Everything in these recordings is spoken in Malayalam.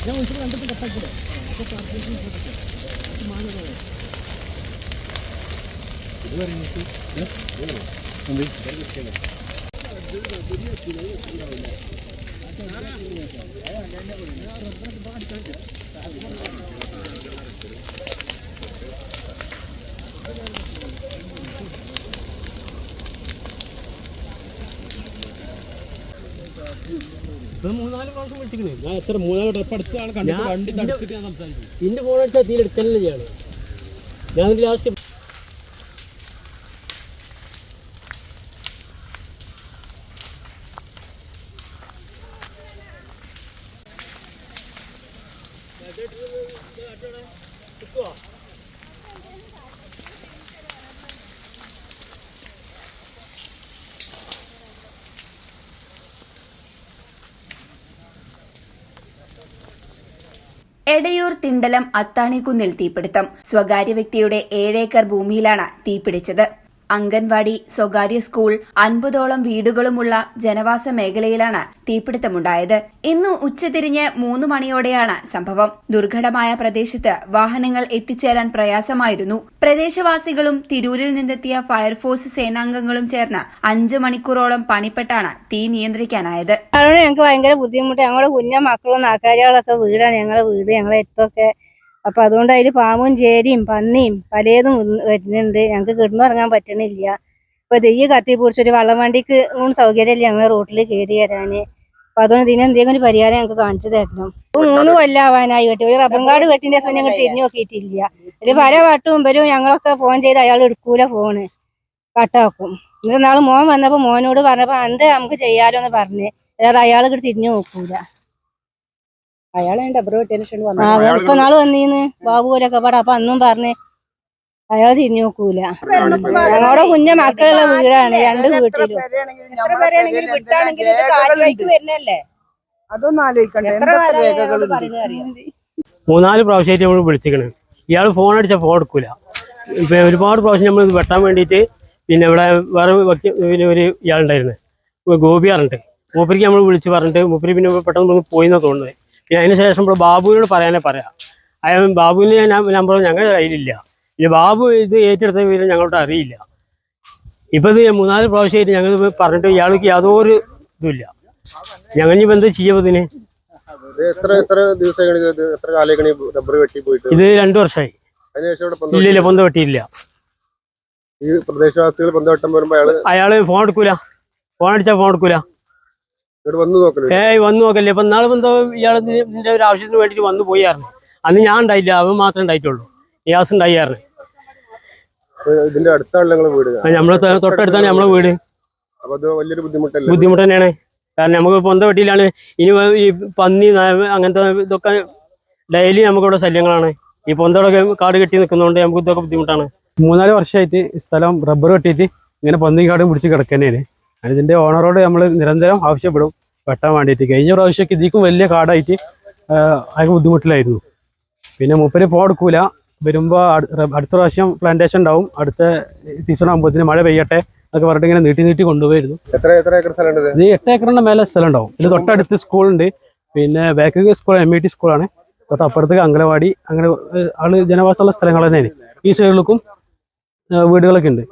ഇത് മൂന്നാല് പ്രാവശ്യം വിളിച്ചിരിക്കുന്നത് ഞാൻ എത്ര മൂന്നാൽ ട്രിപ്പ് അടുത്ത ആൾ കണ്ടിട്ട് വണ്ടി തടുത്തിട്ട് ഞാൻ സംസാരിച്ചു. ഇന്റെ ഫോൺ അടിച്ചാൽ തീരെ എടുക്കലില്ല ഞാൻ ഞാൻ ലാസ്റ്റ് എടയൂർ തിണ്ടലം അത്താണിക്കുന്നിൽ തീപിടുത്തം. സ്വകാര്യ വ്യക്തിയുടെ ഏഴേക്കർ ഭൂമിയിലാണ് തീപിടിച്ചത്. അംഗൻവാടി സ്വകാര്യ സ്കൂൾ അൻപതോളം വീടുകളുമുള്ള ജനവാസ മേഖലയിലാണ് തീപിടുത്തമുണ്ടായത്. ഇന്ന് ഉച്ചതിരിഞ്ഞ് മൂന്ന് മണിയോടെയാണ് സംഭവം. ദുർഘടമായ പ്രദേശത്ത് വാഹനങ്ങൾ എത്തിച്ചേരാൻ പ്രയാസമായിരുന്നു. പ്രദേശവാസികളും തിരൂരിൽ നിന്നെത്തിയ ഫയർഫോഴ്സ് സേനാംഗങ്ങളും ചേർന്ന് അഞ്ചു മണിക്കൂറോളം പണിപ്പെട്ടാണ് തീ നിയന്ത്രിക്കാനായത്. ഞങ്ങൾക്ക് ഭയങ്കര ബുദ്ധിമുട്ട്. ഞങ്ങളുടെ കുഞ്ഞ മക്കളും നാക്കാരികളൊക്കെ വീടാണ്. ഞങ്ങളുടെ വീട് ഞങ്ങളെ എത്തൊക്കെ അപ്പൊ അതുകൊണ്ട് അതിൽ പാമ്പും ചേരിയും പന്നിയും പലതും വരുന്നുണ്ട്. ഞങ്ങൾക്ക് കിടന്നുറങ്ങാൻ പറ്റണില്ല. ഇപ്പൊ തീ കത്തി പിടിച്ചൊരു വള്ളം വണ്ടിക്ക് സൗകര്യമില്ല ഞങ്ങളെ റോട്ടിൽ കയറി വരാന്. അപ്പൊ അതുകൊണ്ട് ഇതിന് എന്തെങ്കിലും ഒരു പരിഹാരം ഞങ്ങൾക്ക് കാണിച്ചു തരണം. മൂന്ന് കൊല്ലാവാനായി വെട്ടി ഒരു റബ്ബർ കാർഡ് വെട്ടിന്റെ സമയം ഞങ്ങൾ തിരിഞ്ഞു നോക്കിയിട്ടില്ല. ഒരു പല വട്ടവും വരും ഞങ്ങളൊക്കെ ഫോൺ ചെയ്ത് അയാൾ എടുക്കൂല ഫോണ്. കട്ടാക്കും. എന്നിട്ട് നാളെ മോൻ വന്നപ്പോ മോനോട് പറഞ്ഞപ്പോ എന്ത് നമുക്ക് ചെയ്യാലോ എന്ന് പറഞ്ഞ്. അയാൾ ഇങ്ങോട്ട് തിരിഞ്ഞു നോക്കൂല. അയാളെ ഇപ്പൊ നാൾ വന്നീന്ന്. ബാബുപോലൊക്കെ പാടാ അപ്പൊ അന്നും പറഞ്ഞ് അയാൾ തിരിഞ്ഞു നോക്കൂല. ഞങ്ങളുടെ കുഞ്ഞ മക്കളുള്ള വീടാണ് രണ്ട് വീട്ടിലും. മൂന്നാൽ പ്രാവശ്യമായിട്ട് നമ്മൾ വിളിച്ചിക്കണ് ഇയാൾ ഫോൺ അടിച്ച ഫോൺ എടുക്കൂല. ഇപ്പൊ ഒരുപാട് പ്രാവശ്യം നമ്മൾ ഇത് വെട്ടാൻ വേണ്ടിയിട്ട് പിന്നെ ഇവിടെ വേറെ പിന്നെ ഒരു ഇയാളുണ്ടായിരുന്നു. ഗോപിയാറുണ്ട്. മൂപ്പരിക്ക് നമ്മൾ വിളിച്ച് പറഞ്ഞിട്ട് മൂപ്പരി പിന്നെ പെട്ടെന്ന് പോയിന്നാ തോന്നുന്നത്. പിന്നെ അതിനുശേഷം ഇപ്പോൾ ബാബുവിനോട് പറയാനേ പറയാം. അയാൾ ബാബുവിന് ഞാൻ നമ്പർ ഞങ്ങളുടെ കയ്യിലില്ല. ഇനി ബാബു ഇത് ഏറ്റെടുത്ത വിവരം ഞങ്ങളോട് അറിയില്ല. ഇപ്പൊ ഇത് മൂന്നാൽ പ്രാവശ്യമായിട്ട് ഞങ്ങൾ പറഞ്ഞിട്ട് ഇയാൾക്ക് യാതൊരു ഇതുമില്ല. ഞങ്ങൾ ഇനി എന്താ ചെയ്യുക ഇതിന്? ഇത് രണ്ടു വർഷമായി. ഇല്ലില്ല ഇവിടെ ഇല്ല ഇല്ല പന്തം വെട്ടിയില്ല. ഈ പ്രദേശവാസികൾ അയാൾ അയാൾ ഫോൺ എടുക്കൂല. ഫോൺ അടിച്ചാൽ ഫോൺ എടുക്കൂല. ഏയ് വന്നു നോക്കല്ലേ. ഇപ്പൊ നാളെ എന്തോ ഇയാൾ ഇതിന്റെ ഒരു ആവശ്യത്തിന് വേണ്ടിട്ട് വന്നു പോയായിരുന്നു അന്ന് ഞാൻ ഉണ്ടായില്ല. അവൻ മാത്രമേ ഉണ്ടായിട്ടുള്ളൂ. ഇയാസ് ഉണ്ടായിരുന്നു ഇതിന്റെ അടുത്താണ് വീട്? നമ്മളെ തൊട്ടടുത്താണ് നമ്മളെ വീട്. വലിയൊരു ബുദ്ധിമുട്ടല്ലേ? ബുദ്ധിമുട്ട് തന്നെയാണ്. കാരണം നമുക്ക് പൊന്ത വെട്ടിയിലാണ് ഇനി ഈ പന്നി നായ അങ്ങനത്തെ ഇതൊക്കെ ഡെയിലി നമുക്കിവിടെ ശല്യങ്ങളാണ്. ഈ പൊന്തകളൊക്കെ കാട് കെട്ടി നിൽക്കുന്നതുകൊണ്ട് നമുക്ക് ഇതൊക്കെ ബുദ്ധിമുട്ടാണ്. മൂന്നാൽ വർഷമായിട്ട് സ്ഥലം റബ്ബർ വെട്ടിയിട്ട് ഇങ്ങനെ പന്നി കാടും പിടിച്ച് കിടക്കുന്നതാണ് ഞാൻ ഇതിന്റെ ഓണറോട് നമ്മൾ നിരന്തരം ആവശ്യപ്പെടും. വെട്ടാൻ വേണ്ടിയിട്ട് കഴിഞ്ഞ പ്രാവശ്യമൊക്കെ ഇതിക്കും വലിയ കാടായിട്ട് അയാൾക്ക് ബുദ്ധിമുട്ടിലായിരുന്നു. പിന്നെ മൂപ്പര് ഫോൺ എടുക്കൂല. വരുമ്പോൾ അടുത്ത പ്രാവശ്യം പ്ലാന്റേഷൻ ഉണ്ടാവും. അടുത്ത സീസൺ ആകുമ്പോഴത്തേന് മഴ പെയ്യട്ടെ എന്നൊക്കെ പറഞ്ഞിട്ട് ഇങ്ങനെ നീട്ടി നീട്ടി കൊണ്ടുപോയിരുന്നു. എത്ര എത്ര ഏക്കർ സ്ഥലം ഈ ഇത്? എട്ട് ഏക്കറിന്റെ മേലെ സ്ഥലം ഉണ്ടാവും. ഇത് തൊട്ടടുത്ത് സ്കൂളുണ്ട് പിന്നെ back school M E T സ്കൂളാണ് തൊട്ട് അപ്പുറത്തേക്ക് അംഗനവാടി അങ്ങനെ ആൾ ജനവാസമുള്ള സ്ഥലങ്ങൾ തന്നെയാണ്. ഈ സൈഡിലേക്കും വീടുകളൊക്കെ ഉണ്ട്.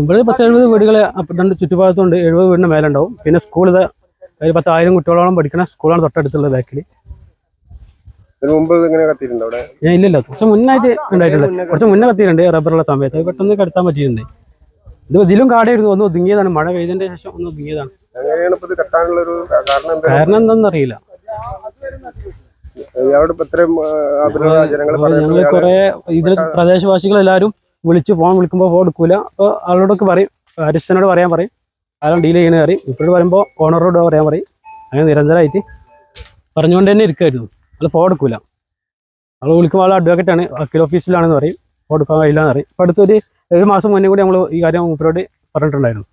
ഇവിടെ പത്ത് എഴുപത് വീടുകൾ രണ്ട് ചുറ്റുപാടത്തുണ്ട് എഴുപത് വീടിന്റെ മേലെ ഉണ്ടാവും പിന്നെ സ്കൂൾ ഒരു പത്തായിരം കുട്ടികളോളം പഠിക്കുന്ന സ്കൂളാണ് തൊട്ടടുത്തുള്ള ബാക്കിൽ ഇല്ലല്ലോ. കുറച്ച് മുന്നായിട്ട് ഉണ്ടായിട്ടുണ്ട് കുറച്ച് മുന്നേ കത്തിയിട്ടുണ്ട് റബ്ബറുള്ള സമയത്ത്. പെട്ടെന്ന് കടത്താൻ പറ്റിയിട്ടുണ്ട്. ഇത് ഇതിലും കാടായിരുന്നു. ഒന്ന് ഒതുങ്ങിയതാണ്. മഴ പെയ്തതിന്റെ ശേഷം ഒന്ന് ഒതുങ്ങിയതാണ്. കാരണം എന്താ? കാരണം എന്താണെന്ന് അറിയില്ല. ഇയാളോട് ഇപ്പൊ ഇത്രയും ആഗ്രഹ ജനങ്ങൾ ഞങ്ങൾ കുറെ ഇതിൽ പ്രദേശവാസികൾ എല്ലാവരും വിളിച്ച് ഫോൺ വിളിക്കുമ്പോൾ ഫോൺ എടുക്കൂല. അപ്പോൾ ആളോടൊക്കെ പറയും അരിസ്റ്റനോട് പറയാൻ പറയും. ആരും ഡീൽ ചെയ്യണ പറയും. ഇപ്പോഴും പറയുമ്പോൾ ഓണറോട് പറയാൻ പറയും. അങ്ങനെ നിരന്തരമായിട്ട് പറഞ്ഞുകൊണ്ട് തന്നെ ഇരിക്കുമായിരുന്നു അത് ഫോൺ എടുക്കൂല. ആൾ വിളിക്കുമ്പോൾ ആൾ അഡ്വക്കേറ്റാണ് വക്കീൽ ഓഫീസിലാണെന്ന് പറയും. ഫോൺ എടുക്കാൻ കഴിയില്ല എന്ന് പറയും. ഇപ്പോൾ അടുത്തൊരു ഏഴ് മാസം മുന്നേ കൂടി നമ്മൾ ഈ കാര്യം മൂപ്പരോട് പറഞ്ഞിട്ടുണ്ടായിരുന്നു.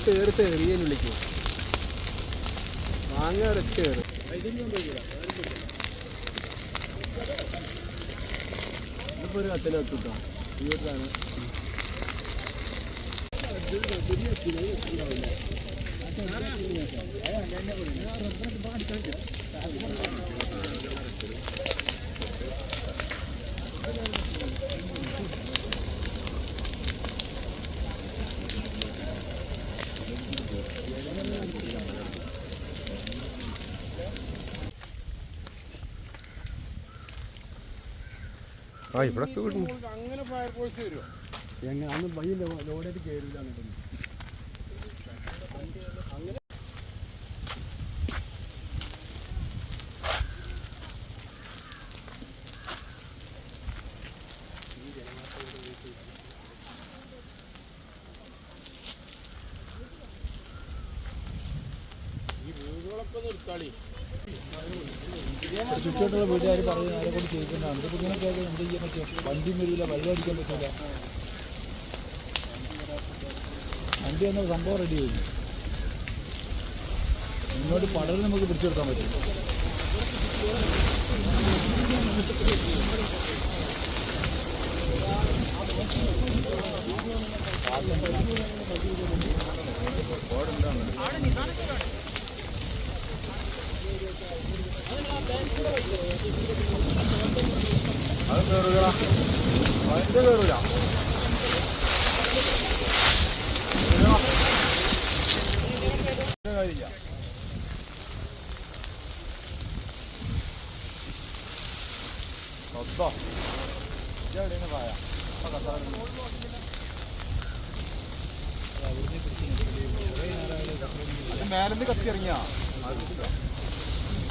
ഒറ്റ വിളിക്കും മാങ്ങ ഒരൊറ്റ ഏറ് ഇതിപ്പോ ഒരു കത്തിന് എത്തിട്ടോ ഈ ഒരു സാധനം ആ ഇവിടെ അങ്ങനെ ഫയർഫോഴ്സ് വരുമോ എങ്ങനെ? അന്ന് വഴി ലോഡായിട്ട് കയറില്ല അങ്ങോട്ട്. ചുറ്റോട്ടുള്ള വീട്ടുകാർ പറയുന്നത് ആരെ കൊണ്ട് ചെയ്യിക്കുന്നതാണ്. ഇതിപ്പോൾ ഇങ്ങനെയൊക്കെ കേൾക്കാൻ എന്ത് ചെയ്യാൻ പറ്റും? വണ്ടിയും വരില്ല വെള്ളം അടിക്കാൻ പറ്റില്ല. വണ്ടി എന്ന സംഭവം റെഡി ആയി. മുന്നോട്ട് പടൽ നമുക്ക് പിടിച്ചെടുക്കാൻ പറ്റും. അത് കയറുക അതിന്റെ കയറൂല കാര്യമില്ല ഒത്തോ ഇതെവിടെയാണ് പായ മേലെന്ന്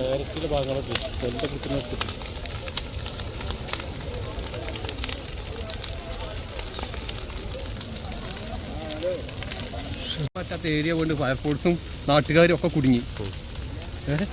ക്ലാരിറ്റിയിലെ ഭാഗങ്ങളൊക്കെ കൃത്യം പറ്റാത്ത ഏരിയ കൊണ്ട് ഫയർഫോഴ്സും നാട്ടുകാരും ഒക്കെ കുടുങ്ങി. ഏഹ്